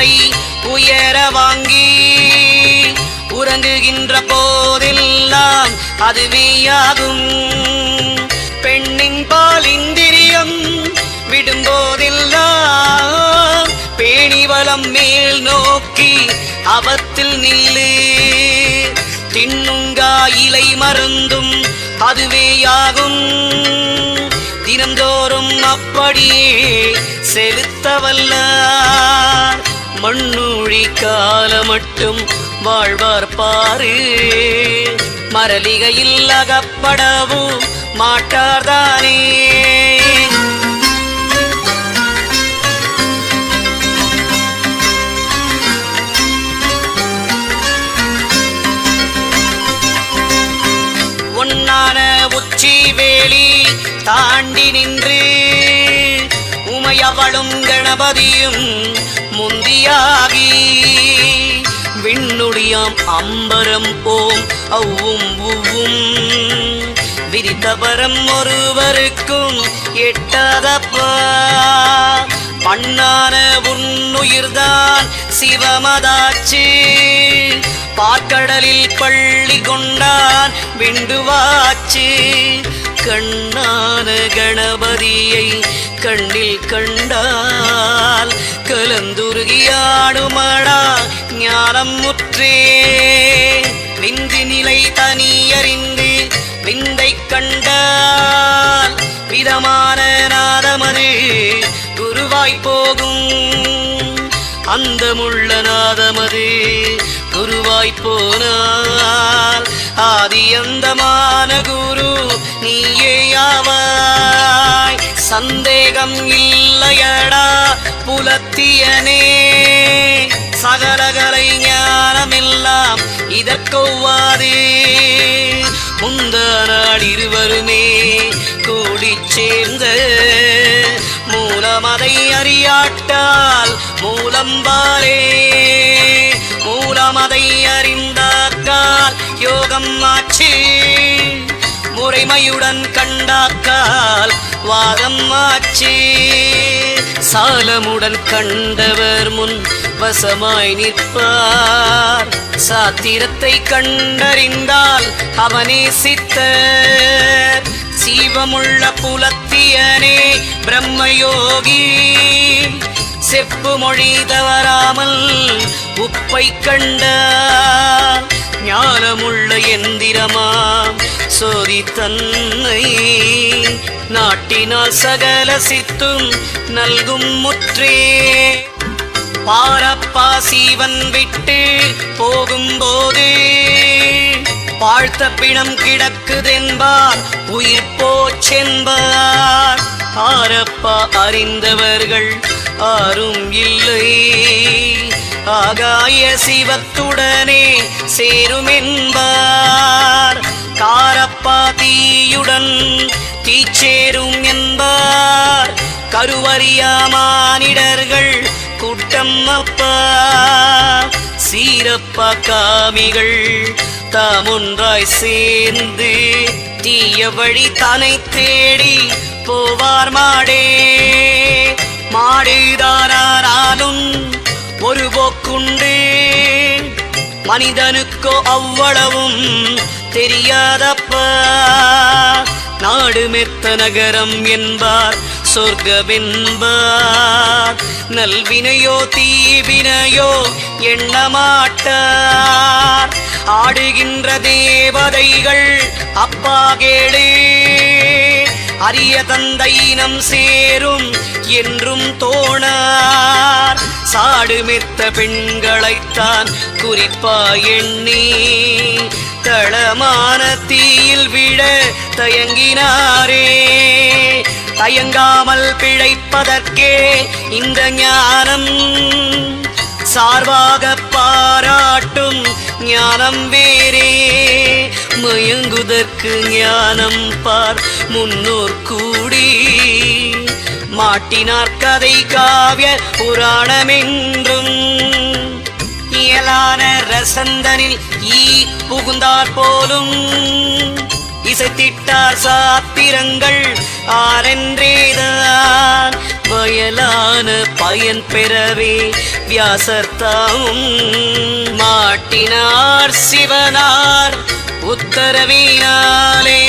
உயிரெழுத்தை உயர வாங்கி உறங்குகின்ற போதெல்லாம் அது அதுவேயாகும். பெண்ணின் பால் இந்திரியம் விடும்போதெல்லாம் பேணிவளம் மேல் நோக்கி அவத்தில் நில்லு. தின்னுங்கா இலை மருந்தும் அதுவேயாகும். தினந்தோறும் அப்படியே செலுத்தவல்ல. மண்ணுழி கால மட்டும் வாழ்வார் பாரு. மரலிகையில் அகப்படவும் மாட்டார்தானே ஒன்னான உச்சி வேலி தாண்டி நின்று கணபதியும் முந்தியாகி. விண்ணுடியாம் அம்பரம் போம் அவ்வும் உவ்வும். விரித்தபரம் ஒருவருக்கும் எட்டதப்பா. பண்ணான உன்னுயிர்தான் சிவமதாச்சு. பாக்கடலில் பள்ளி கொண்டான் விண்டுவாச்சு. கண்ணான கணபதியை கண்ணில் கண்டால் கலந்துருகியாடுமடா ஞானம் முற்றே. விந்தி நிலை தனியறிந்து விந்தை கண்டால் விதமான நாதமது குருவாய் போகும். அந்தமுள்ள நாதமது குருவாய் போனால். ஆதி அந்தமான குரு நீயேயாவாய். சந்தேகம் இல்லையடா புலத்தியனே. சகலகலை ஞானமெல்லாம் இதற்கொவ்வாதே. முந்த நாள் இருவருமே கூடி சேர்ந்த மூலம் அதை அறியாட்டால் மூலம்பாலே மூலமதை யோகம் ஆச்சு முறைமையுடன் கண்டாக்கால் வாதம் ஆச்சு சாலமுடன் கண்டவர் முன் வசமாய் நிற்பார். சாத்திரத்தை கண்டறிந்தால் அவனே சித்த சீவமுள்ள புலத்தியனே பிரம்மயோகி. செப்பு மொழி தவறாமல் உப்பை கண்டார். ஞானமுள்ள எந்திரமாம் சோதி தன்னை நாட்டினால் சகல சித்தும் நல்கும் முற்றே. பாரப்பா சீவன் விட்டு போகும்போது வாழ்த்த பிணம் கிடக்குதென்பார் உயிர் போச்சென்பார். ஆரப்பா அறிந்தவர்கள் ஆரும் இல்லை. ஆகாய சிவத்துடனே சேருமென்பார். காரப்பா தீயுடன் தீச்சேரும் என்பார். கருவறியா மானிடர்கள் கூட்டம் அப்பா. சீரப்பா காமிகள் தாமொன்றாய் சேர்ந்து தீய வழி தனை தேடி போவார் மாடே. மாடுதானாலும் ஒரு போக்குண்டு. மனிதனுக்கோ அவ்வளவும் தெரியாதப்பா. நாடு மெத்த நகரம் என்பார் சொர்க்கமென்பார். நல்வினையோ தீவினையோ எண்ணமாட்டார். ஆடுகின்ற தேவதைகள் அப்பா கேளே. அரிய தந்தையினம் சேரும் என்றும் தோணார். சாடுமெத்த பெண்களைத்தான் குறிப்பா எண்ணி தளமான தீயில் விழ தயங்கினாரே. தயங்காமல் பிழைப்பதற்கே இந்த ஞானம் சார்பாக பாராட்டும் ஞானம் வேறே மயங்குதற்கு ஞானம் பார் முன்னோர் கூடி. மாட்டினார் கதை காவிய புராணமென்றும். இயலான ரசந்தனில் ஈ புகுந்தார் போலும். இசைத்திட்டார் சாத்திரங்கள் ஆரென்றேதான். வயலான பயன் பெறவே வியாசர்த்தாவும் மாட்டினார் சிவனார் உத்தரவினாலே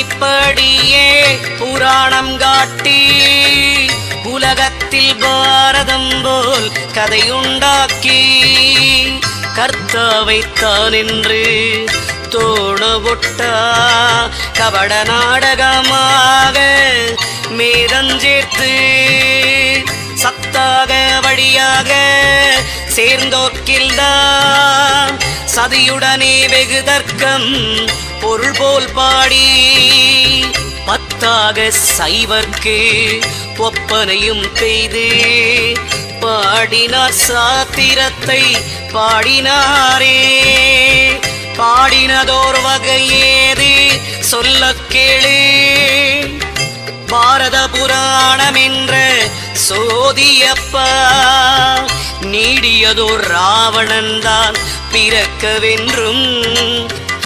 உத்தாரம் இப்படியே புராணம் காட்டி உலகத்தில் பாரதம் போல் கதையுண்டாக்கி கர்த்தாவைத்தான் என்று தோணவொட்டா கபட நாடகமாக மேதஞ்சேர்த்து சத்தாக வழியாக சேர்ந்தோக்கில்தான் சதியுடனே வெகு தர்க்கம் பொருள் போல் பாடி பத்தாக சைவர்க்கு ஒப்பனையும் பெய்து. பாடினார் சாத்திரத்தை பாடினாரே. பாடினதோர் வகையேது சொல்ல கேளு. பாரத புராணம் என்ற சோதியப்பா நீடியதோர் ராவணன்தான் பிறக்கவென்றும்